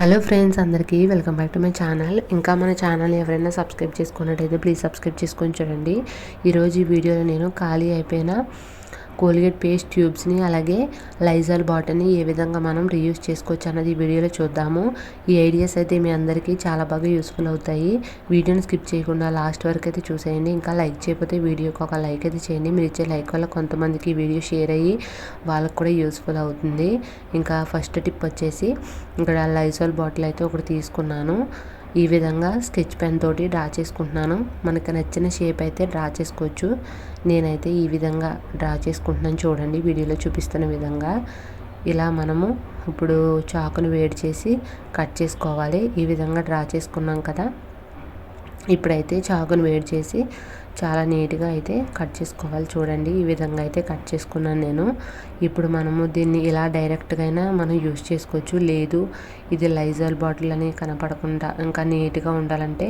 Hello friends అందరికీ welcome back to my channel. ఇంకా మన ఛానల్ ఎవరైనా సబ్స్క్రైబ్ చేసుకున్నట్టయితే ప్లీజ్ సబ్స్క్రైబ్ చేసుకొని చూడండి. ఈరోజు ఈ వీడియోలో నేను ఖాళీ అయిపోయిన కోల్గేట్ పేస్ట్ ట్యూబ్స్ని అలాగే లైజాల్ బాటిల్ని ఏ విధంగా మనం రీయూస్ చేసుకోవచ్చు అన్నది ఈ వీడియోలో చూద్దాము. ఈ ఐడియాస్ అయితే మీ అందరికీ చాలా బాగా యూస్ఫుల్ అవుతాయి. వీడియోని స్కిప్ చేయకుండా లాస్ట్ వరకు అయితే చూసేయండి. ఇంకా లైక్ చేయకపోతే వీడియోకి ఒక లైక్ అయితే చేయండి. మీరు ఇచ్చే లైక్ వల్ల కొంతమందికి వీడియో షేర్ అయ్యి వాళ్ళకు కూడా యూస్ఫుల్ అవుతుంది. ఇంకా ఫస్ట్ టిప్ వచ్చేసి ఇక్కడ లైజాల్ బాటిల్ అయితే ఒకటి తీసుకున్నాను. ఈ విధంగా స్కెచ్ పెన్ తోటి డ్రా చేసుకుంటున్నాను. మనకు నచ్చిన షేప్ అయితే డ్రా చేసుకోవచ్చు. నేనైతే ఈ విధంగా డ్రా చేసుకుంటున్నాను చూడండి. వీడియోలో చూపిస్తున్న విధంగా ఇలా మనము ఇప్పుడు చాకును వేడి చేసి కట్ చేసుకోవాలి. ఈ విధంగా డ్రా చేసుకున్నాం కదా. ఇప్పుడైతే చాకును వేడి చేసి చాలా నీట్గా అయితే కట్ చేసుకోవాలి. చూడండి ఈ విధంగా అయితే కట్ చేసుకున్నాను నేను. ఇప్పుడు మనము దీన్ని ఇలా డైరెక్ట్గా అయినా మనం యూజ్ చేసుకోవచ్చు. లేదు ఇది లైజాల్ బాటిల్ అని కనపడకుండా ఇంకా నీట్గా ఉండాలంటే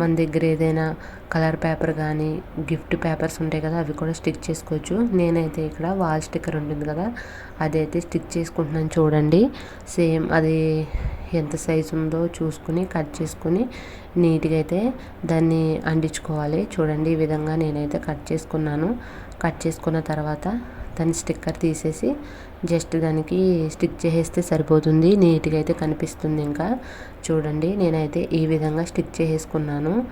మన దగ్గర ఏదైనా కలర్ పేపర్ కానీ గిఫ్ట్ పేపర్స్ ఉంటాయి కదా అవి కూడా స్టిక్ చేసుకోవచ్చు. నేనైతే ఇక్కడ వాల్ స్టిక్కర్ ఉంటుంది కదా అదైతే స్టిక్ చేసుకుంటున్నాను. చూడండి సేమ్ అది ఎంత సైజు ఉందో చూసుకుని కట్ చేసుకుని నీట్గా అయితే దాన్ని అంటించుకోవాలి. చూడండి ఈ విధంగా నేనైతే కట్ చేసుకున్నాను. కట్ చేసుకున్న తర్వాత దాని స్టిక్కర్ తీసేసి జస్ట్ దానికి స్టిక్ చేసేస్తే సరిపోతుంది. నీట్గా అయితే కనిపిస్తుంది ఇంకా. చూడండి నేనైతే ఈ విధంగా స్టిక్ చేసేసుకున్నాను.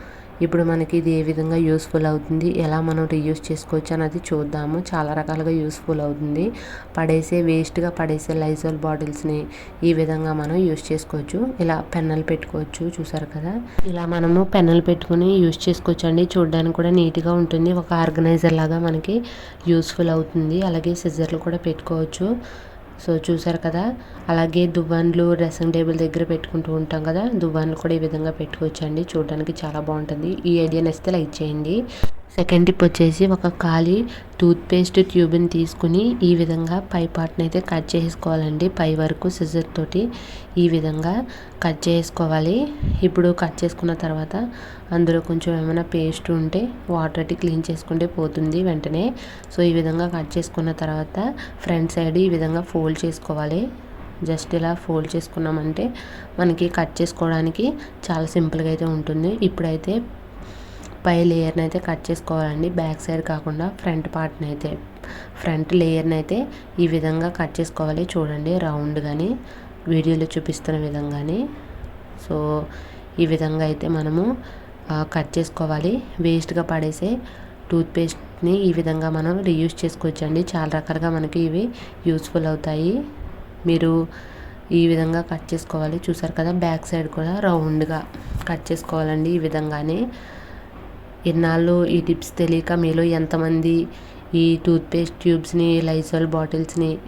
ఇప్పుడు మనకి ఇది ఏ విధంగా యూస్ఫుల్ అవుతుంది ఎలా మనం రీయూస్ చేసుకోవచ్చు అన్నది చూద్దాము. చాలా రకాలుగా యూస్ఫుల్ అవుతుంది. పడేసే వేస్ట్గా పడేసే లైజాల్ బాటిల్స్ని ఈ విధంగా మనం యూస్ చేసుకోవచ్చు. ఇలా పెన్నలు పెట్టుకోవచ్చు చూసారు కదా? ఇలా మనము పెన్నలు పెట్టుకుని యూస్ చేసుకోవచ్చు అండి. చూడడానికి కూడా నీట్గా ఉంటుంది. ఒక ఆర్గనైజర్ లాగా మనకి యూస్ఫుల్ అవుతుంది. అలాగే సిజర్లు కూడా పెట్టుకోవచ్చు. సో చూసారు కదా అలాగే దువ్వాన్లు డ్రెస్సింగ్ టేబుల్ దగ్గర పెట్టుకుంటూ ఉంటాం కదా దువ్వాన్లు కూడా ఈ విధంగా పెట్టుకోవచ్చండి. చూడడానికి చాలా బాగుంటుంది. ఈ ఐడియా నచ్చితే లైక్ చేయండి. సెకండ్ టిప్ వచ్చేసి ఒక ఖాళీ టూత్పేస్ట్ ట్యూబ్ని తీసుకుని ఈ విధంగా పై పార్ట్ని అయితే కట్ చేసుకోవాలండి పై వరకు సిజర్ తోటి ఈ విధంగా కట్ చేసుకోవాలి ఇప్పుడు కట్ చేసుకున్న తర్వాత అందులో కొంచెం ఏమైనా పేస్ట్ ఉంటే వాటర్ క్లీన్ చేసుకుంటే పోతుంది వెంటనే. సో ఈ విధంగా కట్ చేసుకున్న తర్వాత ఫ్రంట్ సైడ్ ఈ విధంగా ఫోల్డ్ చేసుకోవాలి. జస్ట్ ఇలా ఫోల్డ్ చేసుకున్నామంటే మనకి కట్ చేసుకోవడానికి చాలా సింపుల్గా అయితే ఉంటుంది. ఇప్పుడైతే పై లేయర్ని అయితే కట్ చేసుకోవాలండి. బ్యాక్ సైడ్ కాకుండా ఫ్రంట్ పార్ట్ని అయితే ఫ్రంట్ లేయర్ని అయితే ఈ విధంగా కట్ చేసుకోవాలి. చూడండి రౌండ్ కానీ వీడియోలో చూపిస్తున్న విధంగానే. సో ఈ విధంగా అయితే మనము కట్ చేసుకోవాలి. వేస్ట్గా పడేసే టూత్పేస్ట్ని ఈ విధంగా మనం రీయూజ్ చేసుకోవచ్చండి. చాలా రకాలుగా మనకి ఇవి యూస్ఫుల్ అవుతాయి. మీరు ఈ విధంగా కట్ చేసుకోవాలి. చూసారు కదా బ్యాక్ సైడ్ కూడా రౌండ్గా కట్ చేసుకోవాలండి ఈ విధంగానే. ఇన్నాళ్ళు ఈ టిప్స్ తెలియక మీలో ఎంతమంది ఈ టూత్పేస్ట్ ట్యూబ్స్ని లైజాల్ బాటిల్స్ని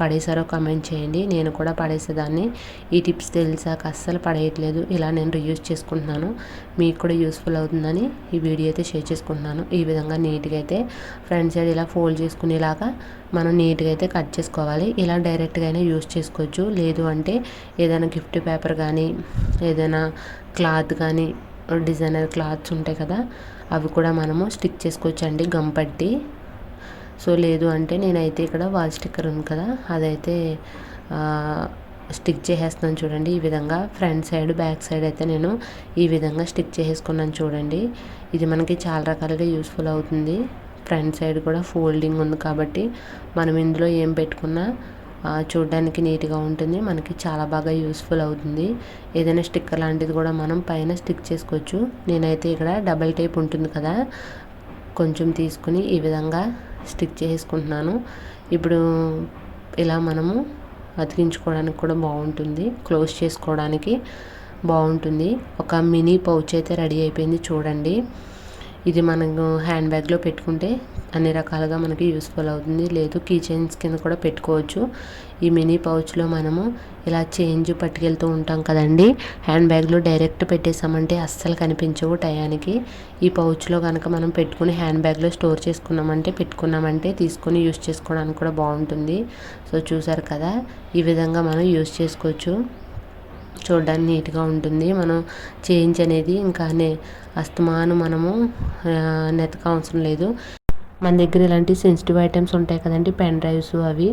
పడేశారో కమెంట్ చేయండి. నేను కూడా పడేసేదాన్ని. ఈ టిప్స్ తెలిసాక అస్సలు పడేయట్లేదు. ఇలా నేను రియూజ్ చేసుకుంటున్నాను. మీకు కూడా యూస్ఫుల్ అవుతుందని ఈ వీడియో అయితే షేర్ చేసుకుంటున్నాను. ఈ విధంగా నీట్గా అయితే ఫ్రంట్ సైడ్ ఇలా ఫోల్డ్ చేసుకునేలాగా మనం నీట్గా అయితే కట్ చేసుకోవాలి. ఇలా డైరెక్ట్గా అయినా యూస్ చేసుకోవచ్చు. లేదు అంటే ఏదైనా గిఫ్ట్ పేపర్ కానీ ఏదైనా క్లాత్ కానీ డిజైనర్ క్లాత్స్ ఉంటాయి కదా అవి కూడా మనము స్టిక్ చేసుకోవచ్చండి గమ్ పట్టి. సో లేదు అంటే నేనైతే ఇక్కడ వాల్ స్టిక్కర్ ఉంది కదా అదైతే స్టిక్ చేసేస్తున్నాను చూడండి. ఈ విధంగా ఫ్రంట్ సైడ్ బ్యాక్ సైడ్ అయితే నేను ఈ విధంగా స్టిక్ చేసేసుకున్నాను చూడండి. ఇది మనకి చాలా రకాలుగా యూస్ఫుల్ అవుతుంది. ఫ్రంట్ సైడ్ కూడా ఫోల్డింగ్ ఉంది కాబట్టి మనం ఇందులో ఏం పెట్టుకున్నా చూడడానికి నీట్గా ఉంటుంది. మనకి చాలా బాగా యూస్ఫుల్ అవుతుంది. ఏదైనా స్టిక్కర్ లాంటిది కూడా మనం పైన స్టిక్ చేసుకోవచ్చు. నేనైతే ఇక్కడ డబల్ టైప్ ఉంటుంది కదా కొంచెం తీసుకుని ఈ విధంగా స్టిక్ చేసుకుంటున్నాను. ఇప్పుడు ఇలా మనము అతికించుకోవడానికి కూడా బాగుంటుంది. క్లోజ్ చేసుకోవడానికి బాగుంటుంది. ఒక మినీ పౌచ్ అయితే రెడీ అయిపోయింది చూడండి. ఇది మనము హ్యాండ్ బ్యాగ్లో పెట్టుకుంటే అన్ని రకాలుగా మనకి యూస్ఫుల్ అవుతుంది. లేదు కీ చైన్స్ కింద కూడా పెట్టుకోవచ్చు. ఈ మినీ పౌచ్లో మనము ఇలా చేంజ్ పట్టుకెళ్తూ ఉంటాం కదండి. హ్యాండ్ బ్యాగ్లో డైరెక్ట్ పెట్టేసామంటే అస్సలు కనిపించవు టయానికి. ఈ పౌచ్లో కనుక మనం పెట్టుకుని హ్యాండ్ బ్యాగ్లో స్టోర్ చేసుకున్నామంటే పెట్టుకున్నామంటే తీసుకొని యూస్ చేసుకోవడానికి కూడా బాగుంటుంది. సో చూసారు కదా ఈ విధంగా మనం యూస్ చేసుకోవచ్చు. చూడడానికి నీట్గా ఉంటుంది. మనం చేంజ్ అనేది ఇంకా అస్తమాను మనము నెతక అవసరం లేదు. మన దగ్గర ఇలాంటి సెన్సిటివ్ ఐటమ్స్ ఉంటాయి కదండి పెన్ డ్రైవ్స్ అవి.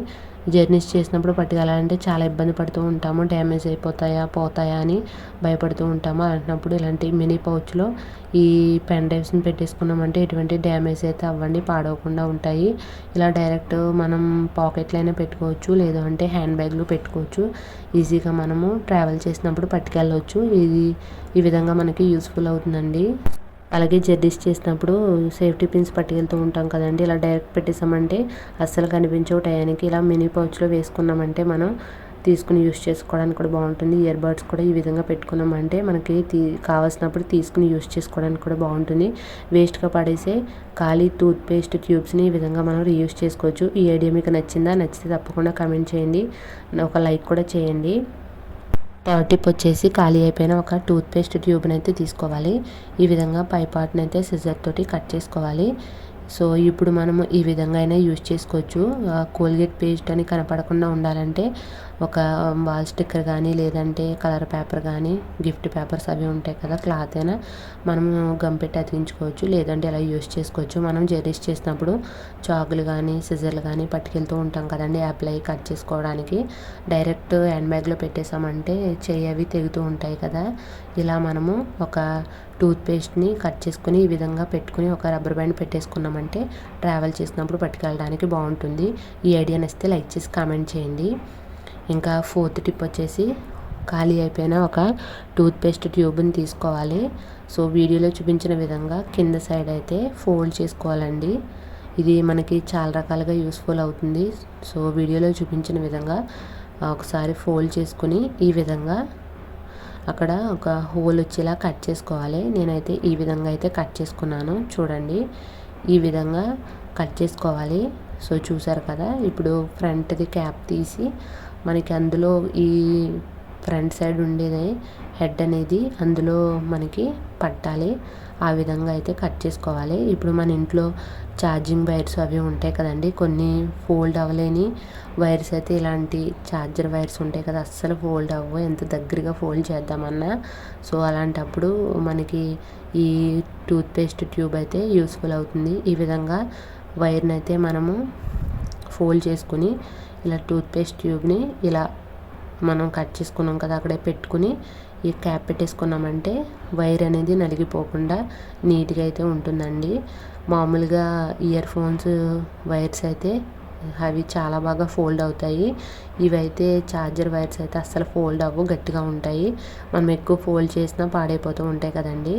జర్నీస్ చేసినప్పుడు పట్టుకెళ్ళాలంటే చాలా ఇబ్బంది పడుతూ ఉంటాము. డ్యామేజ్ అయిపోతాయా పోతాయా అని భయపడుతూ ఉంటాము. అలాంటప్పుడు ఇలాంటి మినీ పౌచ్లో ఈ పెన్ డ్రైవ్స్ని పెట్టేసుకున్నామంటే ఎటువంటి డ్యామేజ్ అయితే అవ్వండి పాడవకుండా ఉంటాయి. ఇలా డైరెక్ట్ మనం పాకెట్లో అయినా పెట్టుకోవచ్చు లేదు అంటే హ్యాండ్ బ్యాగ్లో పెట్టుకోవచ్చు. ఈజీగా మనము ట్రావెల్ చేసినప్పుడు పట్టుకెళ్ళవచ్చు ఇది ఈ విధంగా మనకి యూస్ఫుల్ అవుతుందండి. అలాగే జర్నీస్ చేసినప్పుడు సేఫ్టీ పిన్స్ పట్టుకెళ్తూ ఉంటాం కదండి. ఇలా డైరెక్ట్ పెట్టేసామంటే అస్సలు కనిపించవు. టయానికి ఇలా మినీ పౌచ్లో వేసుకున్నామంటే మనం తీసుకుని యూస్ చేసుకోవడానికి కూడా బాగుంటుంది. ఇయర్ బడ్స్ కూడా ఈ విధంగా పెట్టుకున్నామంటే మనకి తీ కావాల్సినప్పుడు తీసుకుని యూస్ చేసుకోవడానికి కూడా బాగుంటుంది. వేస్ట్గా పడేసే ఖాళీ టూత్ పేస్ట్ ట్యూబ్స్ని ఈ విధంగా మనం రీయూస్ చేసుకోవచ్చు. ఈ ఐడియా మీకు నచ్చిందా? నచ్చితే తప్పకుండా కమెంట్ చేయండి. ఒక లైక్ కూడా చేయండి. టిప్ వచ్చేసి ఖాళీ అయిపోయిన ఒక టూత్పేస్ట్ ట్యూబ్ని అయితే తీసుకోవాలి. ఈ విధంగా పై పార్ట్ని అయితే సిజర్ తోటి కట్ చేసుకోవాలి. సో ఇప్పుడు మనము ఈ విధంగా అయినా యూజ్ చేసుకోవచ్చు. కోల్గేట్ పేస్ట్ అని కనపడకుండా ఉండాలంటే ఒక వాల్ స్టిక్కర్ కానీ లేదంటే కలర్ పేపర్ కానీ గిఫ్ట్ పేపర్స్ అవి ఉంటాయి కదా క్లాత్ అయినా మనము గమ్ పెట్టి అతికించుకోవచ్చు. లేదంటే ఇలా యూజ్ చేసుకోవచ్చు. మనం జెరీస్ చేసినప్పుడు చాకులు కానీ సిజర్లు కానీ పట్టుకెళ్తూ ఉంటాం కదండి అప్లై కట్ చేసుకోవడానికి. డైరెక్ట్ హ్యాండ్ బ్యాగ్లో పెట్టేసామంటే చెయ్యి అవి తెగుతూ ఉంటాయి కదా. ఇలా మనము ఒక టూత్పేస్ట్ని కట్ చేసుకుని ఈ విధంగా పెట్టుకుని ఒక రబ్బర్ బ్యాండ్ పెట్టేసుకున్నామంటే ట్రావెల్ చేసినప్పుడు పట్టుకెళ్ళడానికి బాగుంటుంది. ఈ ఐడియా నచ్చితే లైక్ చేసి కామెంట్ చేయండి. ఇంకా ఫోర్త్ టిప్ వచ్చేసి ఖాళీ అయిపోయిన ఒక టూత్పేస్ట్ ట్యూబ్ని తీసుకోవాలి. సో వీడియోలో చూపించిన విధంగా కింద సైడ్ అయితే ఫోల్డ్ చేసుకోవాలండి. ఇది మనకి చాలా రకాలుగా యూస్ఫుల్ అవుతుంది. సో వీడియోలో చూపించిన విధంగా ఒకసారి ఫోల్డ్ చేసుకుని ఈ విధంగా అక్కడ ఒక హోల్ వచ్చేలా కట్ చేసుకోవాలి. నేనైతే ఈ విధంగా అయితే కట్ చేసుకున్నాను. చూడండి ఈ విధంగా కట్ చేసుకోవాలి. సో చూసారు కదా ఇప్పుడు ఫ్రంట్ది క్యాప్ తీసి మనకి అందులో ఈ ఫ్రంట్ సైడ్ ఉండేది హెడ్ అనేది అందులో మనకి పట్టాలి. ఆ విధంగా అయితే కట్ చేసుకోవాలి. ఇప్పుడు మన ఇంట్లో ఛార్జింగ్ వైర్స్ అవి ఉంటాయి కదండి కొన్ని ఫోల్డ్ అవ్వలేని వైర్స్ అయితే ఇలాంటి ఛార్జర్ వైర్స్ ఉంటాయి కదా అస్సలు ఫోల్డ్ అవ్వవు. ఎంత దగ్గరగా ఫోల్డ్ చేద్దామన్నా. సో అలాంటప్పుడు మనకి ఈ టూత్పేస్ట్ ట్యూబ్ అయితే యూస్ఫుల్ అవుతుంది. ఈ విధంగా వైర్ని అయితే మనము ఫోల్డ్ చేసుకుని ఇలా టూత్పేస్ట్ ట్యూబ్ని ఇలా మనం కట్ చేసుకున్నాం కదా అక్కడే పెట్టుకుని ఈ క్యాప్ పెట్టేసుకున్నామంటే వైర్ అనేది నలిగిపోకుండా నీట్గా అయితే ఉంటుందండి. మామూలుగా ఇయర్ ఫోన్స్ వైర్స్ అయితే అవి చాలా బాగా ఫోల్డ్ అవుతాయి. ఇవైతే ఛార్జర్ వైర్స్ అయితే అస్సలు ఫోల్డ్ అవ్వు గట్టిగా ఉంటాయి. మనం ఎక్కువ ఫోల్డ్ చేసినా పాడైపోతూ ఉంటాయి కదండి.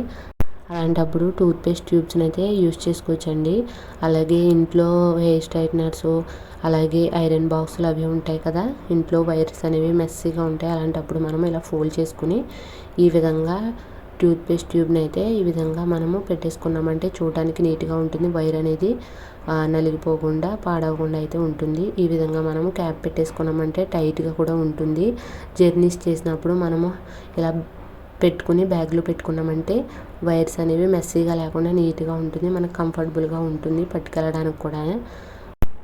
అలాంటప్పుడు టూత్పేస్ట్ ట్యూబ్స్ని అయితే యూస్ చేసుకోవచ్చండి. అలాగే ఇంట్లో హెయిర్ స్ట్రైట్నర్స్ అలాగే ఐరన్ బాక్సులు అవి ఉంటాయి కదా ఇంట్లో వైర్స్ అనేవి మెస్సీగా ఉంటాయి. అలాంటప్పుడు మనం ఇలా ఫోల్డ్ చేసుకుని ఈ విధంగా టూత్పేస్ట్ ట్యూబ్ని అయితే ఈ విధంగా మనము పెట్టేసుకున్నామంటే చూడటానికి నీట్గా ఉంటుంది. వైర్ అనేది నలిగిపోకుండా పాడవకుండా అయితే ఉంటుంది. ఈ విధంగా మనము క్యాప్ పెట్టేసుకున్నామంటే టైట్గా కూడా ఉంటుంది. జర్నీస్ చేసినప్పుడు మనము ఇలా పెట్టుకుని బ్యాగ్లో పెట్టుకున్నామంటే వైర్స్ అనేవి మెస్సీగా లేకుండా నీట్గా ఉంటుంది. మనకు కంఫర్టబుల్గా ఉంటుంది పట్టుకెళ్ళడానికి కూడా.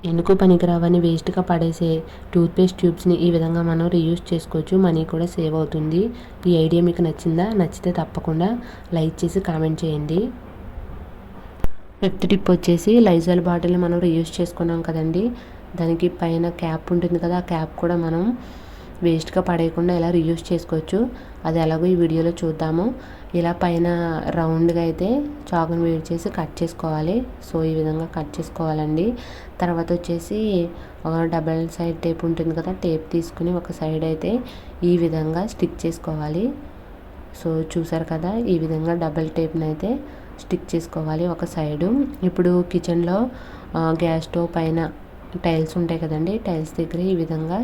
ఎందుకు పనికిరావని వేస్ట్గా పడేసే టూత్పేస్ట్ ట్యూబ్స్ని ఈ విధంగా మనం రీయూస్ చేసుకోవచ్చు. మనీ కూడా సేవ్ అవుతుంది. ఈ ఐడియా మీకు నచ్చిందా? నచ్చితే తప్పకుండా లైక్ చేసి కామెంట్ చేయండి. ఫిఫ్త్ టిప్ వచ్చేసి లైజాల్ బాటిల్ని మనం రీయూస్ చేసుకున్నాం కదండి. దానికి పైన క్యాప్ ఉంటుంది కదా ఆ క్యాప్ కూడా మనం వేస్ట్గా పడేయకుండా ఎలా రీయూస్ చేసుకోవచ్చు? అది ఎలాగో ఈ వీడియోలో చూద్దాము. ఇలా పైన రౌండ్గా అయితే చాకుని వేడి చేసి కట్ చేసుకోవాలి. సో ఈ విధంగా కట్ చేసుకోవాలండి. తర్వాత వచ్చేసి ఒక డబల్ సైడ్ టేప్ ఉంటుంది కదా టేప్ తీసుకుని ఒక సైడ్ అయితే ఈ విధంగా స్టిక్ చేసుకోవాలి. సో చూసారు కదా ఈ విధంగా డబల్ టేప్ని అయితే స్టిక్ చేసుకోవాలి ఒక సైడు. ఇప్పుడు కిచెన్లో గ్యాస్ స్టవ్ పైన టైల్స్ ఉంటాయి కదండి టైల్స్ దగ్గర ఈ విధంగా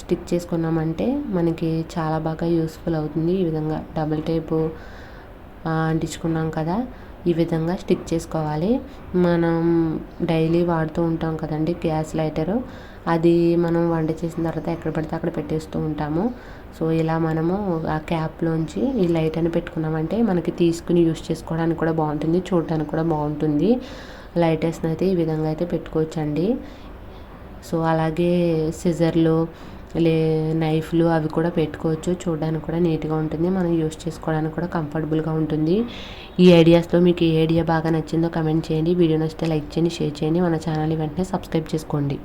స్టిక్ చేసుకున్నామంటే మనకి చాలా బాగా యూస్ఫుల్ అవుతుంది ఈ విధంగా డబుల్ టేపు అంటించుకున్నాం కదా. ఈ విధంగా స్టిక్ చేసుకోవాలి. మనం డైలీ వాడుతూ ఉంటాం కదండి గ్యాస్ లైటరు. అది మనం వంట చేసిన తర్వాత ఎక్కడ పడితే అక్కడ పెట్టేస్తూ ఉంటాము. సో ఇలా మనము ఆ క్యాప్లోంచి ఈ లైట్ అని పెట్టుకున్నామంటే మనకి తీసుకుని యూస్ చేసుకోవడానికి కూడా బాగుంటుంది చూడటానికి కూడా బాగుంటుంది. లైటర్స్ని అయితే ఈ విధంగా అయితే పెట్టుకోవచ్చండి. సో అలాగే సిజర్లు లే నైఫ్లు అవి కూడా పెట్టుకోవచ్చు. చూడడానికి కూడా నీట్గా ఉంటుంది. మనం యూస్ చేసుకోవడానికి కూడా కంఫర్టబుల్గా ఉంటుంది. ఈ ఐడియాస్లో మీకు ఏ ఐడియా బాగా నచ్చిందో కమెంట్ చేయండి. వీడియో నచ్చితే లైక్ చేయండి షేర్ చేయండి. మన ఛానల్ వెంటనే సబ్స్క్రైబ్ చేసుకోండి.